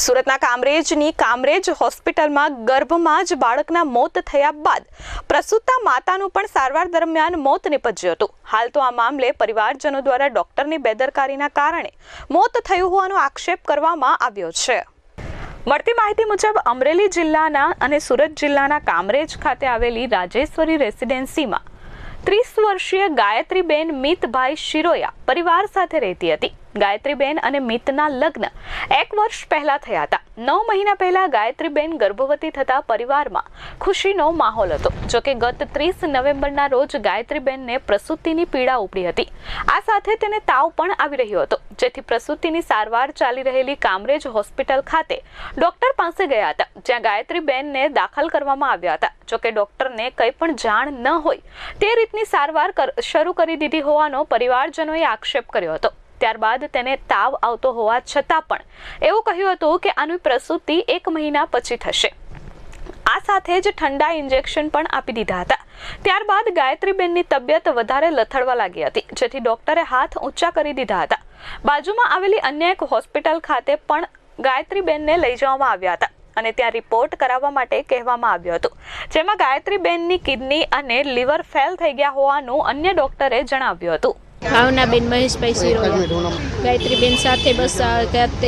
સુરતના કામરેજની કામરેજ હોસ્પિટલમાં ગર્ભમાં જ બાળકના મોત થયા બાદ પ્રસૂતા માતાનું પણ સારવાર દરમિયાન મોત નિપજ્યું હતું. હાલ તો આ મામલે પરિવારજનો દ્વારા ડોક્ટરની બેદરકારીના કારણે મોત થયું હોવાનો આક્ષેપ કરવામાં આવ્યો છે. મળતી માહિતી મુજબ અમરેલી જિલ્લાના અને સુરત જિલ્લાના કામરેજ ખાતે આવેલી રાજેશ્વરી રેસિડેન્સીમાં ત્રીસ વર્ષીય ગાયત્રીબેન મિતભાઈ શિરોયા પરિવાર સાથે રહેતી હતી. ગાયત્રીબેન અને મિતના લગ્ન એક વર્ષ પહેલા થયા હતા. નવ મહિના પહેલા ગાયત્રીબેન ગર્ભવતી થતા પરિવારમાં ખુશીનો માહોલ હતો. જોકે ગત ત્રીસ નવેમ્બરના રોજ ગાયત્રીબેનને પ્રસૂતિની પીડા ઉપડી હતી. આ સાથે તેને તાવ પણ આવી રહ્યો હતો. જેથી પ્રસૂતિની સારવાર ચાલી રહેલી કામરેજ હોસ્પિટલ ખાતે ડોક્ટર પાસે ગયા હતા, જ્યાં ગાયત્રીબેનને દાખલ કરવામાં આવ્યા હતા. જોકે ડોક્ટરને કંઈ પણ જાણ ન હોય તે રીતની સારવાર શરૂ કરી દીધી હોવાનો પરિવારજનોએ આક્ષેપ કર્યો હતો. ત્યારબાદ તેને તાવ આવતો હોવા છતાં પણ. એવું કહ્યું હતું કે આની પ્રસૂતિ એક મહિના પછી થશે. આ સાથે જ ઠંડા ઇન્જેક્શન પણ આપી દીધા હતા. ત્યારબાદ ગાયત્રીબેનની તબિયત વધારે લથડવા લાગી હતી, જેથી ડોક્ટરે હાથ ઊંચા કરી દીધા હતા. બાજુમાં આવેલી અન્ય એક હોસ્પિટલ ખાતે પણ ગાયત્રીબેનને લઈ જવામાં આવ્યા હતા અને ત્યાં રિપોર્ટ કરાવવા માટે કહેવામાં આવ્યું હતું. જેમાં ગાયત્રીબેનની કિડની અને લીવર ફેલ થઈ ગયા હોવાનું અન્ય ડોક્ટરે જણાવ્યું હતું. ભાવનાબેન મહેશભાઈ સિરોયા ગાયત્રીબેન સાથે બસ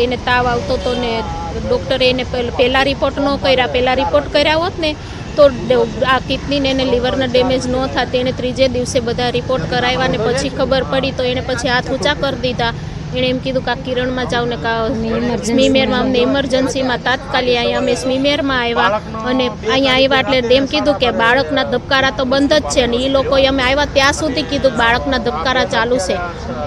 એને તાવ આવતો હતો ને ડૉક્ટરે એને પહેલાં રિપોર્ટ ન કર્યા. પહેલાં રિપોર્ટ કર્યા હોત ને તો આ કિડની ને એને લીવરના ડેમેજ ન થાય એને ત્રીજે દિવસે બધા રિપોર્ટ કરાવ્યા ને પછી ખબર પડી તો એણે પછી હાથ ઊંચા કરી દીધા. એણે એમ કીધું કે આ કિરણમાં જાઓ ને સ્મીમેરમાં અમને ઇમરજન્સીમાં તાત્કાલિક અહીંયા અમે સ્મીમેરમાં આવ્યા અને અહીંયા આવ્યા એટલે એમ કીધું કે બાળકના ધબકારા તો બંધ જ છે અને એ લોકોએ અમે આવ્યા ત્યાં સુધી કીધું બાળકના ધબકારા ચાલુ છે.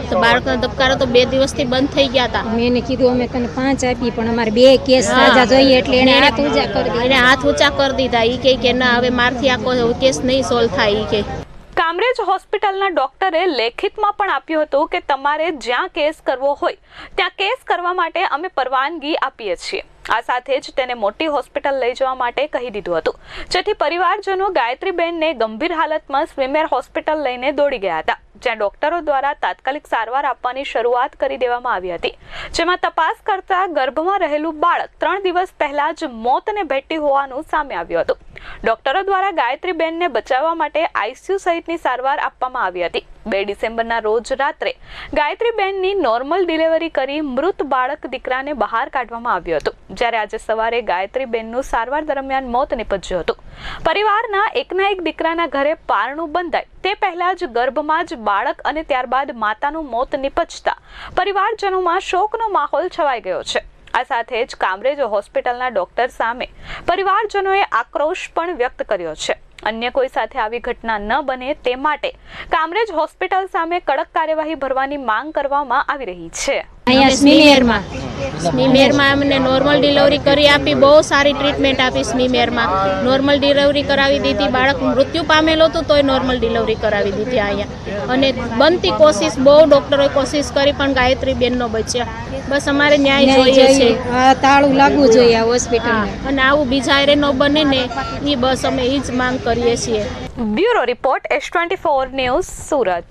તો બાળકના ધબકારા તો બે દિવસથી બંધ થઈ ગયા હતા. મેં એને કીધું અમે તને પાંચ આપી પણ અમારે બે કેસ સાજા જોઈએ એટલે એને હાથ ઊંચા કરી દીધા. એને હાથ ઊંચા કરી દીધા. એ કે ના હવે મારથી આખો કેસ નહીં સોલ્વ થાય એ કે કામરેજ હોસ્પિટલના ડોક્ટરે લેખિતમાં પણ આપ્યું હતું કે તમારે જ્યાં કેસ કરવો હોય, ત્યાં કેસ કરવા માટે અમે પરવાનગી આપીએ છીએ. આ સાથે જ તેને મોટી હોસ્પિટલ લઈ જવા માટે કહી દીધું હતું. જેથી પરિવારજનો ગાયત્રીબેનને ગંભીર હાલતમાં સ્વિમેર હોસ્પિટલ લઈને દોડી ગયા હતા, જ્યાં ડોક્ટરો દ્વારા તાત્કાલિક સારવાર આપવાની શરૂઆત કરી દેવામાં આવી હતી. જેમાં તપાસ કરતા ગર્ભમાં રહેલું બાળક ત્રણ દિવસ પહેલા જ મોતને ભેટી હોવાનું સામે આવ્યું હતું. ડોક્ટરો દ્વારા ગાયત્રીબેનને બચાવવા માટે આઈસીયુ સહિતની સારવાર આપવામાં આવી હતી. બે ડિસેમ્બરના રોજ રાત્રે ગાયત્રીબેનની નોર્મલ ડિલિવરી કરી મૃત બાળક દીકરાને બહાર કાઢવામાં આવ્યું હતું. જ્યારે આજે સવારે ગાયત્રીબેનનું સારવાર દરમિયાન મોત નિપજ્યું હતું. પરિવારના એકના એક દીકરાના ઘરે પારણું બંધાય. તે પહેલા જ ગર્ભમાં જ બાળક અને ત્યારબાદ માતાનું મોત નિપજતા પરિવારજનોમાં શોકનો માહોલ છવાઈ ગયો છે. આ સાથે જ કામરેજ હોસ્પિટલના ડોક્ટર સામે પરિવારજનોએ આક્રોશ પણ વ્યક્ત કર્યો છે. અન્ય કોઈ સાથે આવી ઘટના ન બને તે માટે કામરેજ હોસ્પિટલ સામે કડક કાર્યવાહી ભરવાની માંગ કરવામાં આવી રહી છે. અહીંયા સ્મીમેરમાં સ્મીમેરમાં અમને નોર્મલ ડિલિવરી કરી આપી બહુ સારી ટ્રીટમેન્ટ આપી સ્મીમેરમાં. નોર્મલ ડિલિવરી કરાવી દીધી બાળક મૃત્યુ પામેલો હતું તોય નોર્મલ ડિલિવરી કરાવી દીધી અહીંયા. અને બનતી કોશિશ બહુ ડૉક્ટરોએ કોશિશ કરી પણ ગાયત્રી બેનનો બચ્યા. બસ અમારે ન્યાય જોઈએ છે. તાળું લાગવું જોઈએ આ હોસ્પિટલમાં અને આવું બીજા એરે ન બને ને એ બસ અમે એ જ માંગ કરીએ છીએ. Bureau report S twenty four news Surat.